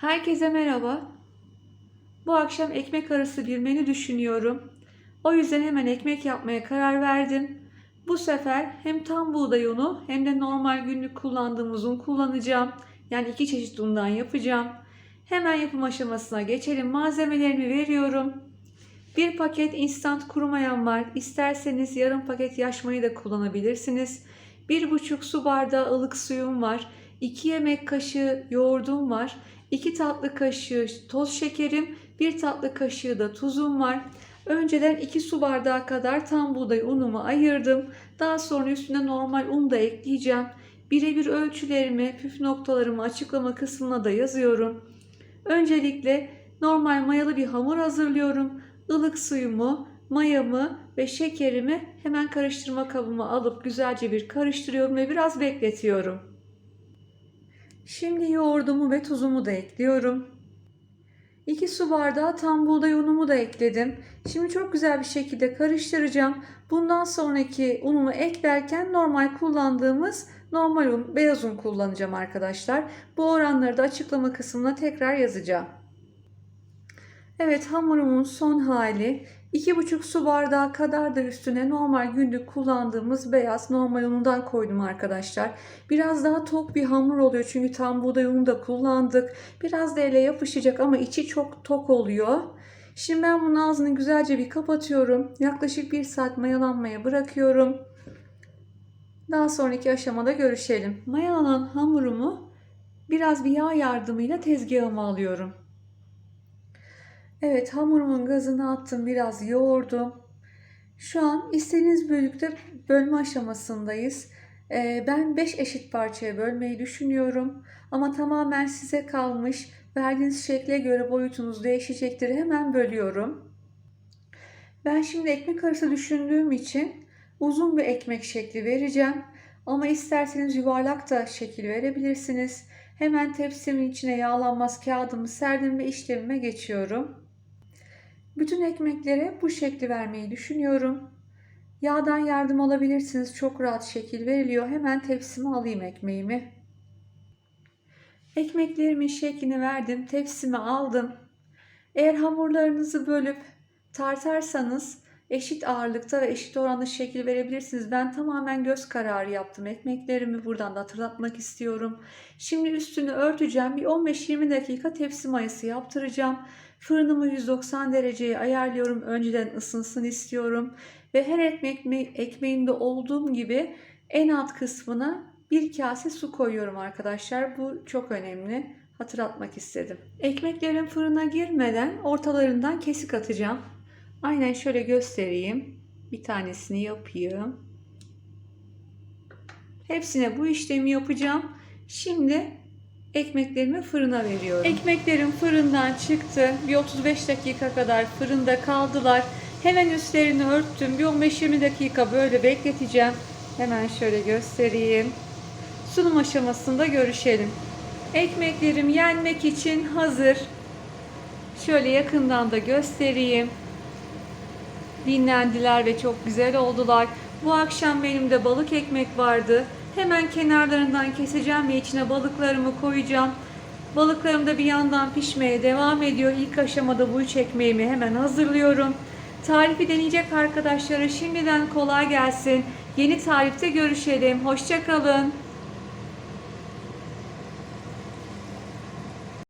Herkese merhaba. Bu akşam ekmek arası bir menü düşünüyorum. O yüzden hemen ekmek yapmaya karar verdim. Bu sefer hem tam buğday unu hem de normal günlük kullandığımız un kullanacağım. Yani iki çeşit undan yapacağım. Hemen yapım aşamasına geçelim. Malzemelerimi veriyorum. Bir paket instant kurumayan var. İsterseniz yarım paket yaş mayı da kullanabilirsiniz. Bir buçuk su bardağı ılık suyum var. 2 yemek kaşığı yoğurdum var. 2 tatlı kaşığı toz şekerim, 1 tatlı kaşığı da tuzum var. Önceden 2 su bardağı kadar tam buğday unumu ayırdım. Daha sonra üstüne normal un da ekleyeceğim. Birebir ölçülerimi, püf noktalarımı açıklama kısmına da yazıyorum. Öncelikle normal mayalı bir hamur hazırlıyorum. Ilık suyumu, mayamı ve şekerimi hemen karıştırma kabıma alıp güzelce bir karıştırıyorum ve biraz bekletiyorum. Şimdi yoğurdumu ve tuzumu da ekliyorum. 2 su bardağı tam buğday unumu da ekledim. Şimdi çok güzel bir şekilde karıştıracağım. Bundan sonraki unumu eklerken normal kullandığımız normal un, beyaz un kullanacağım arkadaşlar. Bu oranları da açıklama kısmına tekrar yazacağım. Evet hamurumun son hali 2,5 su bardağı kadar da üstüne normal günlük kullandığımız beyaz normal unundan koydum arkadaşlar. Biraz daha tok bir hamur oluyor çünkü tam buğday unu da kullandık. Biraz da ele yapışacak ama içi çok tok oluyor. Şimdi ben bunun ağzını güzelce bir kapatıyorum. Yaklaşık 1 saat mayalanmaya bırakıyorum. Daha sonraki aşamada görüşelim. Mayalanan hamurumu biraz bir yağ yardımıyla tezgahıma alıyorum. Evet hamurumun gazını attım biraz yoğurdum. Şu an istediğiniz büyüklükte bölme aşamasındayız. Ee, ben 5 eşit parçaya bölmeyi düşünüyorum. Ama tamamen size kalmış. Verdiğiniz şekle göre boyutunuz değişecektir. Hemen bölüyorum. Ben şimdi ekmek arası düşündüğüm için uzun bir ekmek şekli vereceğim. Ama isterseniz yuvarlak da şekil verebilirsiniz. Hemen tepsimin içine yağlanmaz kağıdımı serdim ve işlemime geçiyorum. Bütün ekmeklere bu şekli vermeyi düşünüyorum. Yağdan yardım alabilirsiniz. Çok rahat şekil veriliyor. Hemen tepsime alayım ekmeğimi. Ekmeklerimin şeklini verdim. Tepsime aldım. Eğer hamurlarınızı bölüp tartarsanız eşit ağırlıkta ve eşit oranda şekil verebilirsiniz. Ben tamamen göz kararı yaptım. Ekmeklerimi buradan da hatırlatmak istiyorum. Şimdi üstünü örteceğim. Bir 15-20 dakika tepsi mayası yaptıracağım. Fırınımı 190 dereceye ayarlıyorum. Önceden ısınsın istiyorum. Ve her ekmek, ekmeğimde olduğum gibi en alt kısmına bir kase su koyuyorum arkadaşlar. Bu çok önemli. Hatırlatmak istedim. Ekmeklerin fırına girmeden ortalarından kesik atacağım. Aynen şöyle göstereyim. Bir tanesini yapayım. Hepsine bu işlemi yapacağım. Şimdi ekmeklerimi fırına veriyorum. Ekmeklerim fırından çıktı. Bir 35 dakika kadar fırında kaldılar. Hemen üstlerini örttüm. Bir 15-20 dakika böyle bekleteceğim. Hemen şöyle göstereyim. Sunum aşamasında görüşelim. Ekmeklerim yenmek için hazır. Şöyle yakından da göstereyim. Dinlendiler ve çok güzel oldular. Bu akşam benim de balık ekmek vardı. Hemen kenarlarından keseceğim ve içine balıklarımı koyacağım. Balıklarım da bir yandan pişmeye devam ediyor. İlk aşamada bu üç ekmeğimi hemen hazırlıyorum. Tarifi deneyecek arkadaşlara şimdiden kolay gelsin. Yeni tarifte görüşelim. Hoşçakalın.